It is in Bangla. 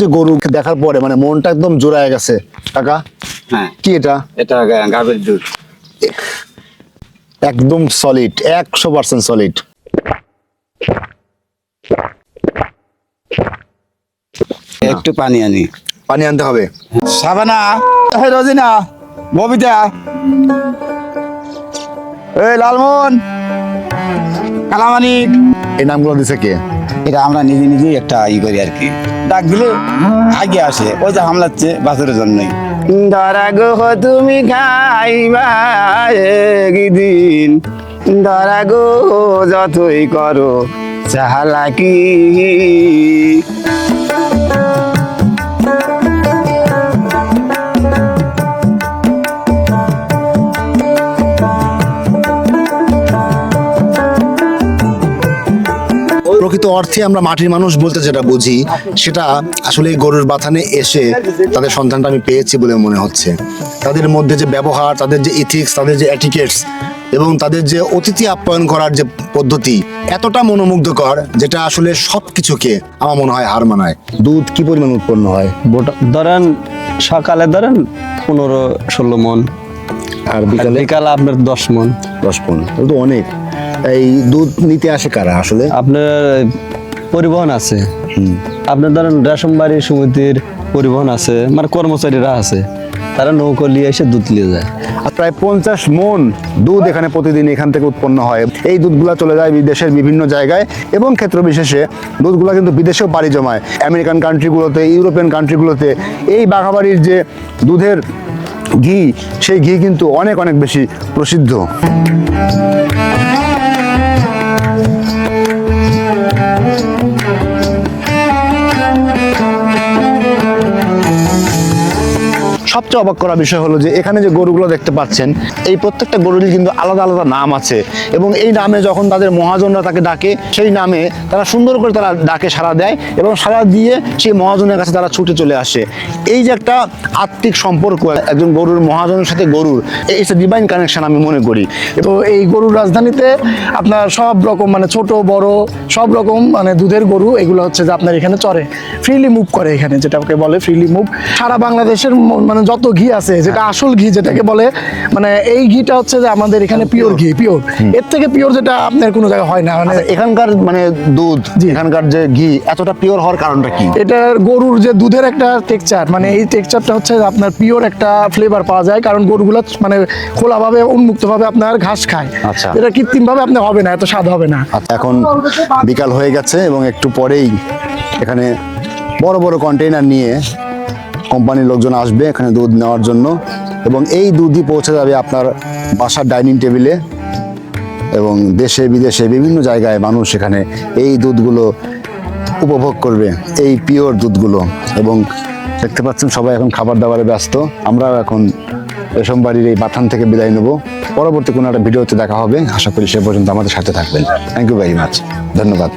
যে গরু দেখার পরে মানে মনটা একদম জোড়ায় গেছে। কাকা হ্যাঁ। কি এটা? এটা গাভীর দুধ। একদম সলিড একশো পার্সেন্ট সলিড একটু পানি আনি। পানি আনতে হবে। সাবানা হে রজিনা ববিতা। এই লালমোহন। কালামানিক। এই নামগুলো দিছে কে? এটা আমরা নিজে নিজে একটা ই করি আর কি। ডাক দিলে আগে আসে ওই যে হামলাচ্ছে বাছুরের জন্যই। ধরা গো তুমি খাইবা একদিন। ধরা গো যতই করো চালাকি প্রকৃত অর্থে আমরা মাটির মানুষ বলতে যেটা বুঝি সেটা আসলে এই গরুর বাথানে এসে তাদের সন্তানটা আমি পেয়েছি বলে মনে হচ্ছে। তাদের মধ্যে যে ব্যবহার তাদের যে ইথিক্স তাদের যে অ্যাটিকেটস এবং তাদের যে অতিথি আপ্যায়ন করার যে পদ্ধতি এতটা মনোমুগ্ধকর যেটা আসলে সব কিছুকে আমার মনে হয় হার মানায়। দুধ কি পরিমাণ উৎপন্ন হয়? বোটা- ধরেন সকালে ধরেন পনেরো ষোলো মন আর বিকালে? বিকালে আপনার দশ মন। দশ তো অনেক। এই দুধ নিতে আসে কারা আসলে? আপনার পরিবহন আছে। আপনার ধরেন রেশমবাড়ি সমিতির পরিবহন আছে মানে কর্মচারীরা আছে তারা নৌকো নিয়ে এসে দুধ নিয়ে যায়। আর প্রায় পঞ্চাশ মন দুধ এখানে প্রতিদিন এখান থেকে উৎপন্ন হয়। এই দুধগুলো চলে যায় বিদেশের বিভিন্ন জায়গায় এবং ক্ষেত্র বিশেষে দুধগুলো কিন্তু বিদেশেও পাড়ি জমায়। আমেরিকান কান্ট্রিগুলোতে ইউরোপিয়ান কান্ট্রিগুলোতে এই বাঘাবাড়ির যে দুধের ঘি সেই ঘি কিন্তু অনেক অনেক বেশি প্রসিদ্ধ। সবচেয়ে অবাক করা বিষয় হলো যে এখানে যে গরুগুলো দেখতে পাচ্ছেন, এই প্রত্যেকটা গরুরই কিন্তু আলাদা আলাদা নাম আছে। এবং এই নামে যখন তাদের মহাজনরা তাকে ডাকে, সেই নামে তারা সুন্দর করে তারা ডাকে সাড়া দেয় এবং সাড়া দিয়ে সেই মহাজনের কাছে তারা ছুটে চলে আসে। এই যে একটা আত্মিক সম্পর্ক, একজন গরুর মহাজনের সাথে গরুর ইটস এ ডিভাইন কানেকশন আমি মনে করি। তো এই গরুর রাজধানীতে আপনার সব রকম মানে ছোট, বড়, সব রকম মানে দুধের গরু, এগুলো হচ্ছে যে আপনার এখানে চড়ে ফ্রিলি মুভ করে এখানে, যেটাকে বলে ফ্রিলি মুভ সারা বাংলাদেশের মানে যত ঘি আছে যেটা আসল ঘি যেটাকে বলে মানে এই ঘিটা হচ্ছে যে আমাদের এখানে পিওর ঘি পিওর এর থেকে পিওর যেটা আপনার কোনো জায়গায় হয় না মানে আচ্ছা, এখানকার মানে দুধ এখানকার যে ঘি এতটা পিওর হওয়ার কারণটা কি? এটা গরুর যে দুধের একটা টেক্সচার মানে এই টেক্সচারটা হচ্ছে আপনার পিওর একটা ফ্লেভার পাওয়া যায় কারণ গরুগুলো মানে খোলাভাবে উন্মুক্তভাবে আপনার ঘাস খায়। আচ্ছা। এটা কৃত্রিমভাবে আপনার হবে না এত স্বাদ হবে না। আচ্ছা, এখন বিকাল হয়ে গেছে এবং একটু পরেই এখানে বড় বড় কন্টেইনার নিয়ে কোম্পানির লোকজন আসবে এখানে দুধ নেওয়ার জন্য। এবং এই দুধই পৌঁছে যাবে আপনার বাসার ডাইনিং টেবিলে এবং দেশে, বিদেশে বিভিন্ন জায়গায় মানুষ এখানে এই দুধগুলো উপভোগ করবে, এই পিওর দুধগুলো। এবং দেখতে পাচ্ছেন সবাই এখন খাবার দাবারে ব্যস্ত। আমরাও এখন রেশম বাড়ির এই বাথান থেকে বিদায় নেব। পরবর্তী কোনো একটা ভিডিওতে দেখা হবে। আশা করি সে পর্যন্ত আমাদের সাথে থাকবেন। থ্যাংক ইউ ভেরি মাচ ধন্যবাদ।